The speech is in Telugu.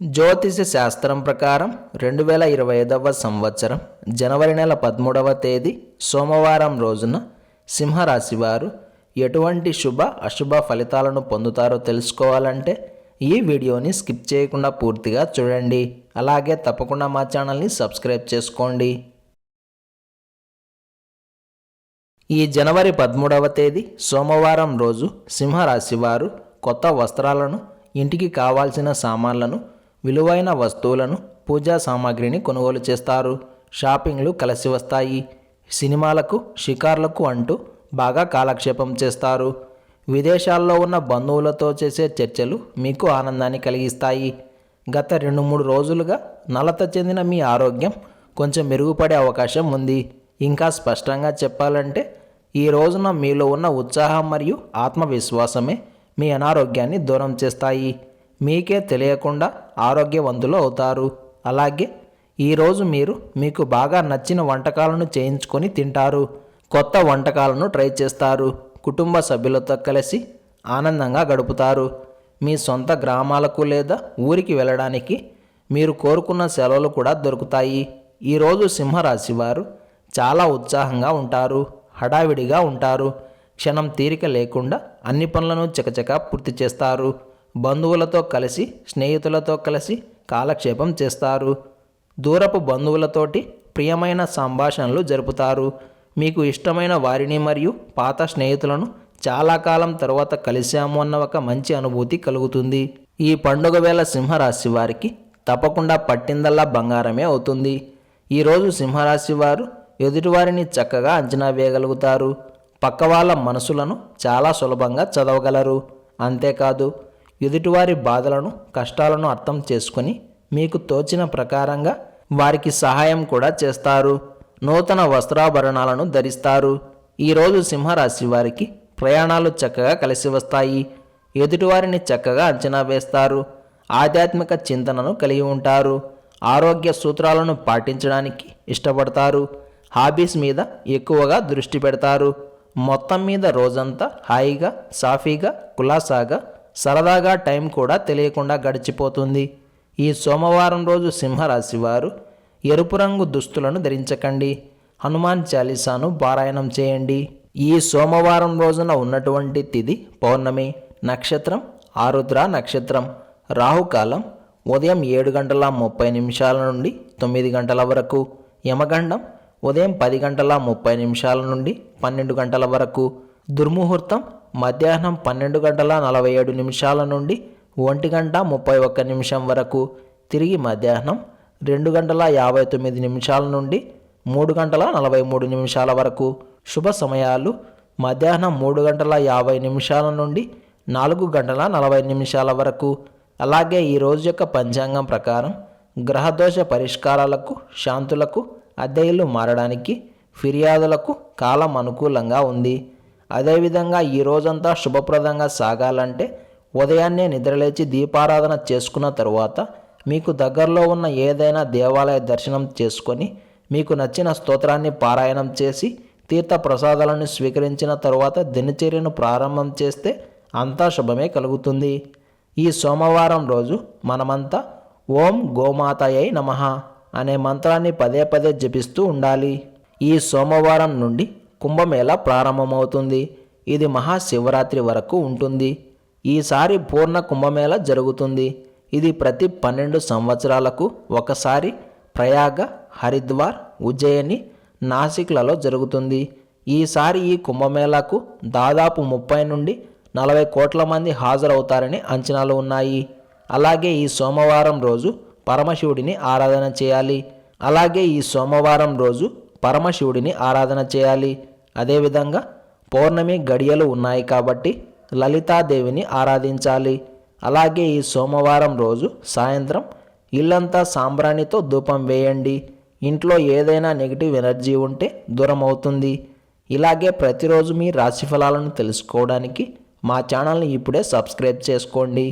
జ్యోతిష శాస్త్రం ప్రకారం రెండు వేల ఇరవై ఐదవ సంవత్సరం జనవరి నెల పదమూడవ తేదీ సోమవారం రోజున సింహరాశి వారు ఎటువంటి శుభ అశుభ ఫలితాలను పొందుతారో తెలుసుకోవాలంటే ఈ వీడియోని స్కిప్ చేయకుండా పూర్తిగా చూడండి. అలాగే తప్పకుండా మా ఛానల్ని సబ్స్క్రైబ్ చేసుకోండి. ఈ జనవరి పదమూడవ తేదీ సోమవారం రోజు సింహరాశి వారు కొత్త వస్త్రాలను ఇంటికి కావాల్సిన సామాన్లను విలువైన వస్తువులను పూజా సామాగ్రిని కొనుగోలు చేస్తారు. షాపింగ్లు కలిసి వస్తాయి. సినిమాలకు షికార్లకు అంటూ బాగా కాలక్షేపం చేస్తారు. విదేశాల్లో ఉన్న బంధువులతో చేసే చర్చలు మీకు ఆనందాన్ని కలిగిస్తాయి. గత రెండు మూడు రోజులుగా నలత చెందిన మీ ఆరోగ్యం కొంచెం మెరుగుపడే అవకాశం ఉంది. ఇంకా స్పష్టంగా చెప్పాలంటే ఈ రోజున మీలో ఉన్న ఉత్సాహం మరియు ఆత్మవిశ్వాసమే మీ అనారోగ్యాన్ని దూరం చేస్తాయి. మీకే తెలియకుండా ఆరోగ్యవంతులు అవుతారు. అలాగే ఈరోజు మీరు మీకు బాగా నచ్చిన వంటకాలను చేయించుకొని తింటారు. కొత్త వంటకాలను ట్రై చేస్తారు. కుటుంబ సభ్యులతో కలిసి ఆనందంగా గడుపుతారు. మీ సొంత గ్రామాలకు లేదా ఊరికి వెళ్ళడానికి మీరు కోరుకున్న సెలవులు కూడా దొరుకుతాయి. ఈరోజు సింహరాశి వారు చాలా ఉత్సాహంగా ఉంటారు. హడావిడిగా ఉంటారు. క్షణం తీరిక లేకుండా అన్ని పనులను చకచక పూర్తి చేస్తారు. బంధువులతో కలిసి స్నేహితులతో కలిసి కాలక్షేపం చేస్తారు. దూరపు బంధువులతోటి ప్రియమైన సంభాషణలు జరుపుతారు. మీకు ఇష్టమైన వారిని మరియు పాత స్నేహితులను చాలా కాలం తర్వాత కలిశాము అన్న ఒక మంచి అనుభూతి కలుగుతుంది. ఈ పండుగ వేళ సింహరాశి వారికి తప్పకుండా పట్టిందల్లా బంగారమే అవుతుంది. ఈరోజు సింహరాశి వారు ఎదుటివారిని చక్కగా అంచనా వేయగలుగుతారు. పక్క వాళ్ళ మనసులను చాలా సులభంగా చదవగలరు. అంతేకాదు ఎదుటివారి బాధలను కష్టాలను అర్థం చేసుకొని మీకు తోచిన ప్రకారంగా వారికి సహాయం కూడా చేస్తారు. నూతన వస్త్రాభరణాలను ధరిస్తారు. ఈరోజు సింహరాశి వారికి ప్రయాణాలు చక్కగా కలిసి వస్తాయి. ఎదుటివారిని చక్కగా అంచనా వేస్తారు. ఆధ్యాత్మిక చింతనను కలిగి ఉంటారు. ఆరోగ్య సూత్రాలను పాటించడానికి ఇష్టపడతారు. హాబీస్ మీద ఎక్కువగా దృష్టి పెడతారు. మొత్తం మీద రోజంతా హాయిగా సాఫీగా కులాసాగా సరదాగా టైం కూడా తెలియకుండా గడిచిపోతుంది. ఈ సోమవారం రోజు సింహరాశి వారు ఎరుపు రంగు దుస్తులను ధరించకండి. హనుమాన్ చాలీసాను పారాయణం చేయండి. ఈ సోమవారం రోజున ఉన్నటువంటి తిథి పౌర్ణమి నక్షత్రం ఆరుద్ర నక్షత్రం రాహుకాలం ఉదయం ఏడు గంటల ముప్పై నిమిషాల నుండి తొమ్మిది గంటల వరకు యమగండం ఉదయం పది గంటల ముప్పై నిమిషాల నుండి పన్నెండు గంటల వరకు దుర్ముహూర్తం మధ్యాహ్నం పన్నెండు గంటల నలభై ఏడు నిమిషాల నుండి ఒంటి గంట ముప్పై ఒక్క నిమిషం వరకు. తిరిగి మధ్యాహ్నం రెండు గంటల యాభై తొమ్మిది నిమిషాల నుండి మూడు గంటల నలభై మూడు నిమిషాల వరకు. శుభ సమయాలు. మధ్యాహ్నం మూడు గంటల యాభై నిమిషాల నుండి నాలుగు గంటల నలభై నిమిషాల వరకు. అలాగే ఈ రోజు యొక్క పంచాంగం ప్రకారం గ్రహదోష పరిష్కారాలకు శాంతులకు అద్దె మారడానికి ఫిర్యాదులకు కాలం అనుకూలంగా ఉంది. అదేవిధంగా ఈ రోజంతా శుభప్రదంగా సాగాలంటే ఉదయాన్నే నిద్రలేచి దీపారాధన చేసుకున్న తరువాత మీకు దగ్గరలో ఉన్న ఏదైనా దేవాలయ దర్శనం చేసుకొని మీకు నచ్చిన స్తోత్రాన్ని పారాయణం చేసి తీర్థ ప్రసాదాలను స్వీకరించిన తరువాత దినచర్యను ప్రారంభం చేస్తే అంతా శుభమే కలుగుతుంది. ఈ సోమవారం రోజు మనమంతా ఓం గోమాతయై నమః అనే మంత్రాన్ని పదే పదే జపిస్తూ ఉండాలి. ఈ సోమవారం నుండి కుంభమేళ ప్రారంభమవుతుంది. ఇది మహాశివరాత్రి వరకు ఉంటుంది. ఈసారి పూర్ణ కుంభమేళ జరుగుతుంది. ఇది ప్రతి పన్నెండు సంవత్సరాలకు ఒకసారి ప్రయాగ హరిద్వార్ ఉజ్జయిని నాసిక్లలో జరుగుతుంది. ఈసారి ఈ కుంభమేళాకు దాదాపు ముప్పై నుండి నలభై కోట్ల మంది హాజరవుతారని అంచనాలు ఉన్నాయి. అలాగే ఈ సోమవారం రోజు పరమశివుడిని ఆరాధన చేయాలి. అలాగే ఈ సోమవారం రోజు పరమశివుడిని ఆరాధన చేయాలి. అదేవిధంగా పౌర్ణమి గడియలు ఉన్నాయి కాబట్టి లలితాదేవిని ఆరాధించాలి. అలాగే ఈ సోమవారం రోజు సాయంత్రం ఇల్లంతా సాంబ్రాణితో ధూపం వేయండి. ఇంట్లో ఏదైనా నెగిటివ్ ఎనర్జీ ఉంటే దూరం అవుతుంది. ఇలాగే ప్రతిరోజు మీ రాశిఫలాలను తెలుసుకోవడానికి మా ఛానల్ని ఇప్పుడే సబ్స్క్రైబ్ చేసుకోండి.